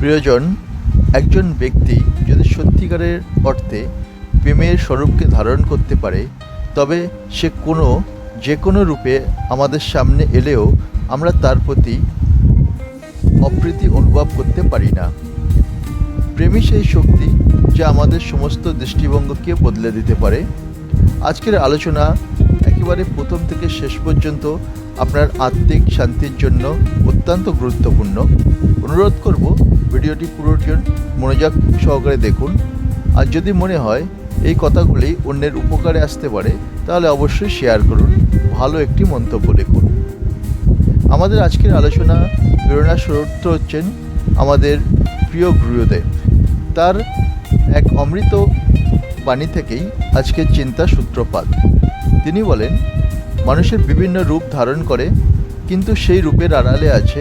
প্রিয়জন, একজন ব্যক্তি যদি সত্যিকারের অর্থে প্রেমের স্বরূপকে ধারণ করতে পারে, তবে সে কোনো, যে কোনো রূপে আমাদের সামনে এলেও আমরা তার প্রতি অপ্রীতি অনুভব করতে পারি না। প্রেমই সেই শক্তি যা আমাদের সমস্ত দৃষ্টিভঙ্গকে বদলে দিতে পারে। আজকের আলোচনা একেবারে প্রথম থেকে শেষ পর্যন্ত আপনার আত্মিক শান্তির জন্য অত্যন্ত গুরুত্বপূর্ণ। অনুরোধ করব ভিডিওটি পুরোজন মনোযোগ সহকারে দেখুন। আর যদি মনে হয় এই কথাগুলি অন্যের উপকারে আসতে পারে, তাহলে অবশ্যই শেয়ার করুন, ভালো একটি মন্তব্য লিখুন। আমাদের আজকের আলোচনা প্রেরণা স্রোত হচ্ছেন আমাদের প্রিয় গুরুদেব। তার এক অমৃত বাণী থেকেই আজকের চিন্তা সূত্রপাত। তিনি বলেন, মানুষের বিভিন্ন রূপ ধারণ করে, কিন্তু সেই রূপের আড়ালে আছে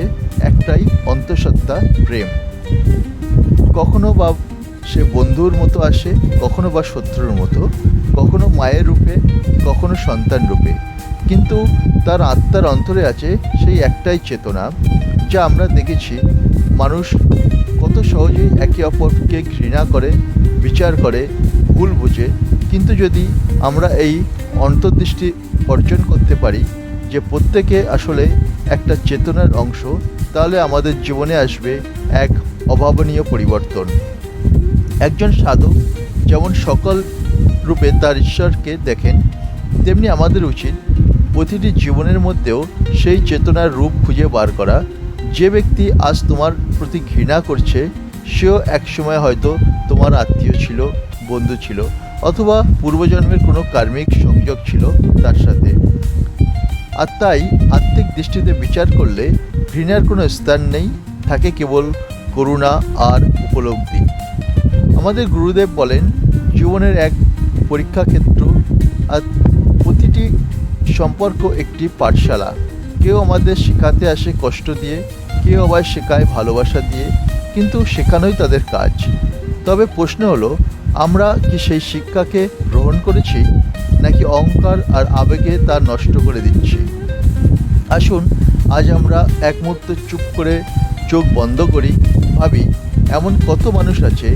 একটাই অন্তঃসত্ত্বা প্রেম। কখনো বা সে বন্ধুর মতো আসে, কখনো বা শত্রুর মতো, কখনো মায়ের রূপে, কখনো সন্তান রূপে। কিন্তু তার আত্মার অন্তরে আছে সেই একটাই চেতনা, যা আমরা দেখেছি। মানুষ কত সহজেই একে অপরকে ঘৃণা করে, বিচার করে, ভুল বুঝে। কিন্তু যদি আমরা এই অন্তর্দৃষ্টি অর্জন করতে পারি যে প্রত্যেকে আসলে একটা চেতনার অংশ, তাহলে আমাদের জীবনে আসবে এক অভাবনীয় পরিবর্তন। একজন সাধক যেমন সকল রূপে তার ঈশ্বরকে দেখেন, তেমনি আমাদের উচিত প্রতিটি জীবনের মধ্যেও সেই চেতনার রূপ খুঁজে বার করা। যে ব্যক্তি আজ তোমার প্রতি ঘৃণা করছে, সেও একসময় হয়তো তোমার আত্মীয় ছিল, বন্ধু ছিল, অথবা পূর্বজন্মের কোনো কার্মিক সংযোগ ছিল তার সাথে। আর তাই আত্মিক দৃষ্টিতে বিচার করলে ঘৃণার কোনো স্থান নেই, থাকে কেবল করুণা আর উপলব্ধি। আমাদের গুরুদেব বলেন, জীবনের এক পরীক্ষা ক্ষেত্র আর প্রতিটি সম্পর্ক একটি পাঠশালা। কেউ আমাদের শেখাতে আসে কষ্ট দিয়ে, কেউ আবার শেখায় ভালোবাসা দিয়ে, কিন্তু শেখানোই তাদের কাজ। তবে প্রশ্ন হলো, আমরা কি সেই শিক্ষাকে গ্রহণ করেছি, নাকি অহংকার আর আবেগে তা নষ্ট করে দিচ্ছি? আসুন, আজ আমরা এক মুহূর্ত চুপ করে চোখ বন্ধ করি। ভাবি, এমন কত মানুষ আছে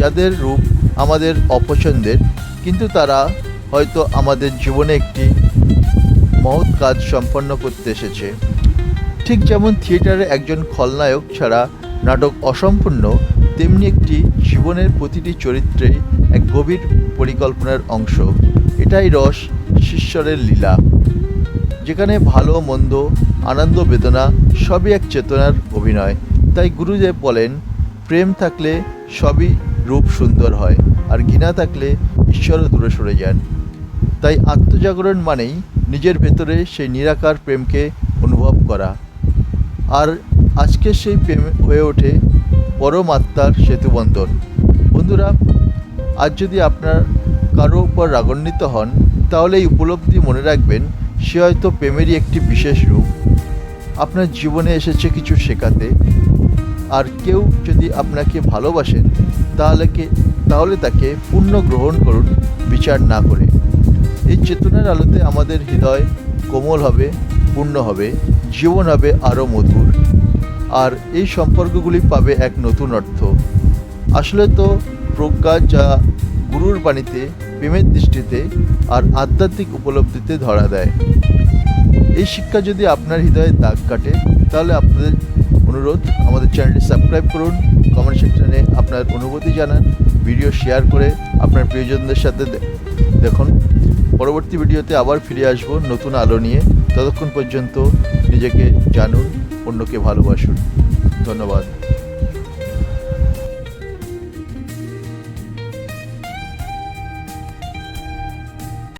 যাদের রূপ আমাদের অপছন্দের, কিন্তু তারা হয়তো আমাদের জীবনে একটি মহৎ কাজ সম্পন্ন করতে এসেছে। ঠিক যেমন থিয়েটারে একজন খলনায়ক ছাড়া নাটক অসম্পূর্ণ, তেমনি একটি জীবনের প্রতিটি চরিত্রে এক গভীর পরিকল্পনার অংশ। এটাই রস শিষ্যরের লীলা। যেখানে ভালো, মন্দ, আনন্দ, বেদনা সবই এক চেতনার অভিনয়। তাই গুরুদেব বলেন, প্রেম থাকলে সবই রূপ সুন্দর হয়, আর ঘৃণা থাকলে ঈশ্বরও দূরে সরে যান। তাই আত্মজাগরণ মানেই নিজের ভেতরে সেই নিরাকার প্রেমকে অনুভব করা। আর আজকে সেই প্রেম হয়ে ওঠে পরম আত্মার সেতুবন্ধন। বন্ধুরা, আজ যদি আপনার কারও উপর রাগান্বিত হন, তাহলে এই উপলব্ধি মনে রাখবেন, সে হয়তো প্রেমেরই একটি বিশেষ রূপ। আপনার জীবনে এসেছে কিছু শেখাতে। আর কেউ যদি আপনাকে ভালোবাসেন তাহলেকে তাহলে তাকে পূর্ণ গ্রহণ করুন, বিচার না করে। এই চেতনার আলোতে আমাদের হৃদয় কোমল হবে, পূর্ণ হবে, জীবন হবে আরও মধুর। আর এই সম্পর্কগুলি পাবে এক নতুন অর্থ। আসলে তো প্রজ্ঞা যা গুরুর বাণীতে, প্রেমের দৃষ্টিতে আর আধ্যাত্মিক উপলব্ধিতে ধরা দেয়। এই শিক্ষা যদি আপনার হৃদয়ে দাগ কাটে, তাহলে আপনাদের অনুরোধ, আমাদের চ্যানেলটি সাবস্ক্রাইব করুন কমেন্ট সেকশনে আপনার অনুভূতি জানান ভিডিও শেয়ার করে আপনার প্রিয়জনদের সাথে দেখুন। পরবর্তী ভিডিওতে আবার ফিরে আসব নতুন আলো নিয়ে। ততক্ষণ পর্যন্ত নিজেকে জানুন, অন্যকে ভালোবাসুন। ধন্যবাদ।